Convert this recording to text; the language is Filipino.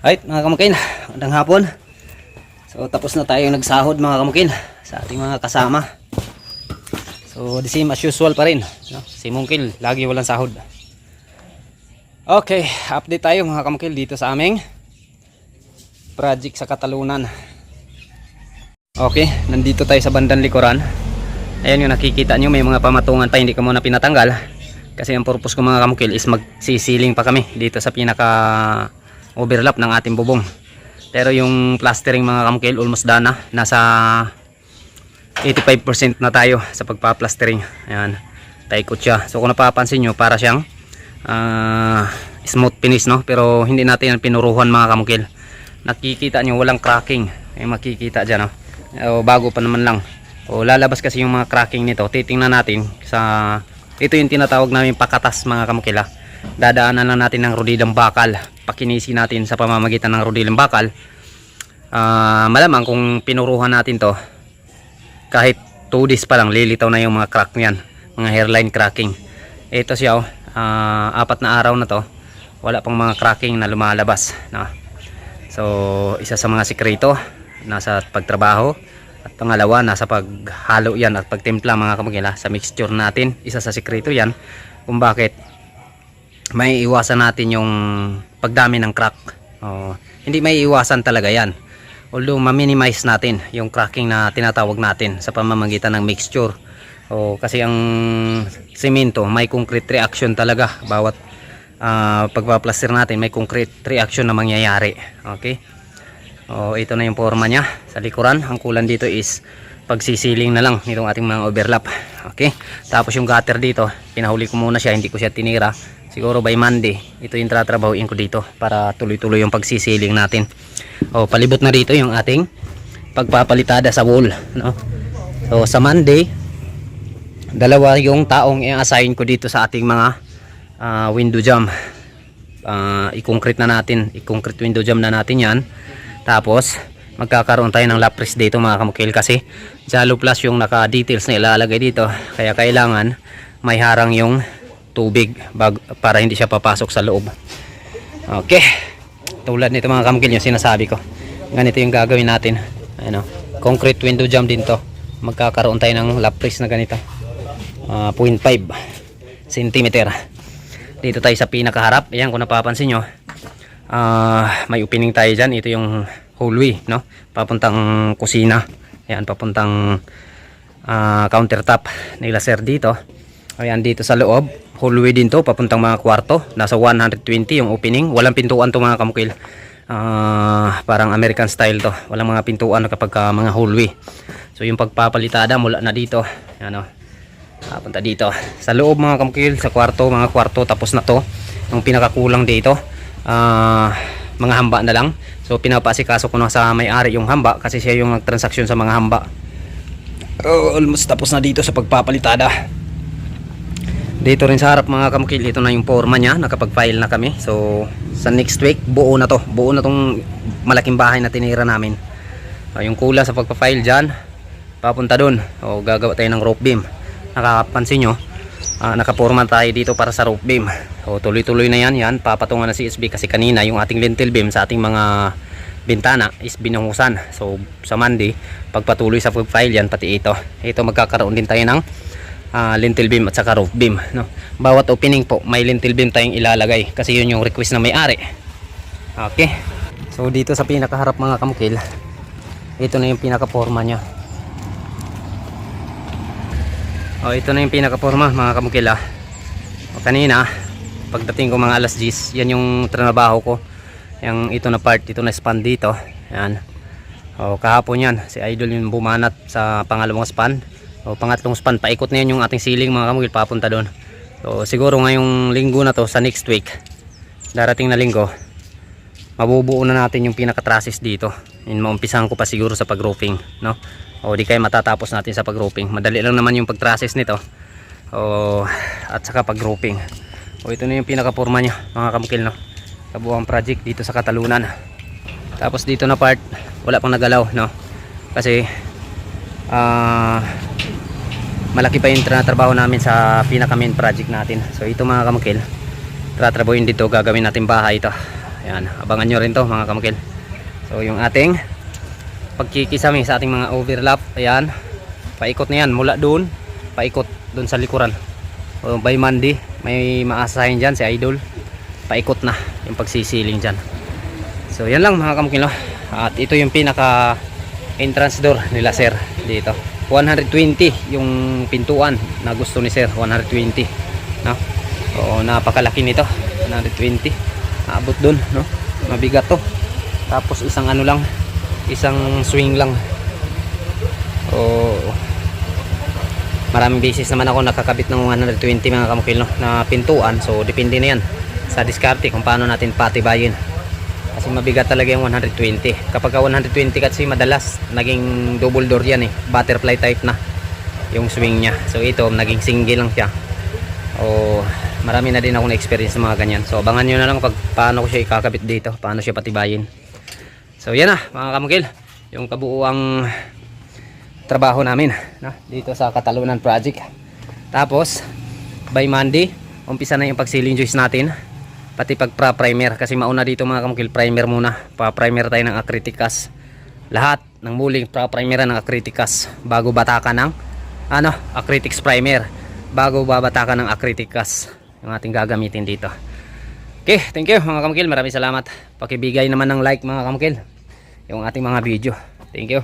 Alright mga kamukin, magandang hapon. So tapos na tayo nagsahod mga kamukin sa ating mga kasama. So the same as usual pa rin. No? Si Mungkil, lagi walang sahod. Okay, update tayo mga kamukil dito sa aming project sa Katalunan. Okay, nandito tayo sa bandang likuran. Ayan yung nakikita nyo, may mga pamatungan pa hindi ko muna pinatanggal. Kasi ang purpose ko mga kamukil is magsisiling pa kami dito sa pinaka overlap ng ating bubong. Pero yung plastering mga kamukil almost done na. Nasa 85% na tayo sa pagpa-plastering. Ayan, taikot siya. So kung napapansin nyo, para siyang ah, smooth finish no pero hindi natin yan pinuruhan mga kamukil nakikita nyo walang cracking ay makikita dyan no? o, bago pa naman lang o lalabas kasi yung mga cracking nito titingnan natin sa ito yung tinatawag namin pakatas mga kamukil ha. Dadaanan lang natin ng rodilong bakal. Pakinisi natin sa pamamagitan ng rodilong bakal. Ah, malamang kung pinuruhan natin to kahit 2 days pa lang lilitaw na yung mga crack niyan mga hairline cracking. Ito siya oh. Ah, apat na araw na to wala pang mga cracking na lumalabas no? so isa sa mga sikreto nasa pagtrabaho. At pangalawa nasa paghalo yan at pagtimpla mga kamagila sa mixture natin. Isa sa sikreto yan kung bakit may iwasan natin yung pagdami ng crack. Oh, hindi may iwasan talaga yan. Although ma-minimize natin yung cracking na tinatawag natin sa pamamagitan ng mixture. O kasi ang semento may concrete reaction talaga. Bawat ah, pagpaplaster natin may concrete reaction na mangyayari. Okay? O ito na yung forma niya sa likuran. Ang kulan dito is pagsisiling na lang nitong ating mga overlap. Okay? Tapos yung gutter dito pinahuli ko muna siya hindi ko siya tinira siguro by Monday ito yung tatrabahuin ko dito para tuloy-tuloy yung pagsisiling natin. O palibot na dito yung ating pagpapalitada sa wall no so sa Monday dalawa yung taong i-assign ko dito sa ating mga ah, window jam. Ah, i-concrete na natin i-concrete window jam na natin yan. Tapos magkakaroon tayo ng lapris dito mga kamukil kasi Jalo Plus yung naka details na ilalagay dito. Kaya kailangan may harang yung tubig bag, para hindi siya papasok sa loob. Okay. Tulad nito mga kamukil yung sinasabi ko. Ganito yung gagawin natin. Ano, concrete window jam din to. Magkakaroon tayo ng lapris na ganito. Ah, 0.5 centimeter. Dito tayo sa pinakaharap. Ayan kung napapansin nyo ah, may opening tayo dyan. Ito yung hallway no? papuntang kusina. Ayan papuntang ah, countertop nila sir dito. Ayan dito sa loob hallway din to papuntang mga kwarto nasa 120 yung opening walang pintuan to mga kamukil Ah, parang American style to walang mga pintuan kapag ka mga hallway so yung pagpapalitada mula na dito ano Papunta dito. Sa loob mga kamukil, sa kwarto, mga kwarto tapos na to. Yung pinakakulang dito, ah, mga hamba na lang. So pinapasikaso ko na sa may-ari yung hamba kasi siya yung nagtransaksyon sa mga hamba. Oh, almost tapos na dito sa pagpapalitada. Dito rin sa harap mga kamukil, ito na yung forma niya, nakapag-file na kami. So sa next week, buo na to. Buo na tong malaking bahay na tinira namin. Ah, yung kulang sa pagpa-file dyan, papunta dun. O gagawa tayo ng rope beam nakakapansin nyo ah, nakaporma tayo dito para sa roof beam so tuloy tuloy na yan yan papatungan na si SB kasi kanina yung ating lintel beam sa ating mga bintana is binangusan so sa Monday pagpatuloy sa file yan pati ito ito magkakaroon din tayo ng ah, lintel beam at saka roof beam no? bawat opening po may lintel beam tayong ilalagay kasi yun yung request na may-ari okay so dito sa pinakaharap mga kamukil ito na yung pinaka-forma nya Oh, ito na yung pinaka-forma mga kamukila. O, kanina, pagdating ko mga alas 10, yan yung trabaho ko. Yung ito na part, ito na span dito. Yan. O, kahapon yan, si Idol yung bumanat sa pangalawang span. O, pangatlong span, paikot na yan yung ating ceiling mga kamukil, papunta doon. So, siguro ngayong linggo na to, sa next week, darating na linggo, mabubuo na natin yung pinaka-trusses dito. In maumpisahan ko pa siguro sa pag-roofing, no? O di kaya matatapos natin sa pag-roofing. Madali lang naman yung pag-trusses nito. O at saka pag-roofing. O ito na yung pinaka-forma niya, mga kamukil, no? Kabuang project dito sa Katalunan. Tapos dito na part, wala pang nagalaw, no? Kasi ah malaki pa yung trabaho namin sa pinaka main project natin. So ito mga kamukil, tatrabahoin dito, gagawin natin bahay ito. Ayan, abangan nyo rin to mga kamukil. So yung ating pagkikisami sa ating mga overlap. Ayan, paikot na yan mula doon, paikot doon sa likuran. O, by Monday, may maasahin dyan si Idol. Paikot na yung pagsisiling dyan. So yan lang mga kamukil. No? At ito yung pinaka entrance door nila sir dito. 120 yung pintuan na gusto ni sir 120 no? Oo napakalaki nito 120 abot dun no? Mabigat to. Tapos isang ano lang isang swing lang. Oo. Maraming beses naman ako nakakabit ng 120 mga kamukil no? Na pintuan so depende na yan sa diskarte kung paano natin patibayin kasi mabigat talaga yung 120 kapag ka 120 kasi madalas naging double door yan eh. Butterfly type na yung swing nya so ito naging single lang siya. O marami na din ako na experience mga ganyan. So abangan nyo na lang pag paano ko siya ikakabit dito. Paano siya patibayin. So yan na mga kamukil. Yung kabuuang trabaho namin na, dito sa Katalunan Project. Tapos by Monday umpisa na yung pagsealing joist natin pati pag pra-primer kasi mauna dito mga kamukil primer muna. Pa-primer tayo ng acriticas lahat ng muling pra-primer ng acriticas bago batakan ng ano acritics primer. Bago babatakan ng acriticas yung ating gagamitin dito. Okay thank you mga kamukil. Maraming salamat. Pakibigay naman ng like mga kamukil yung ating mga video. Thank you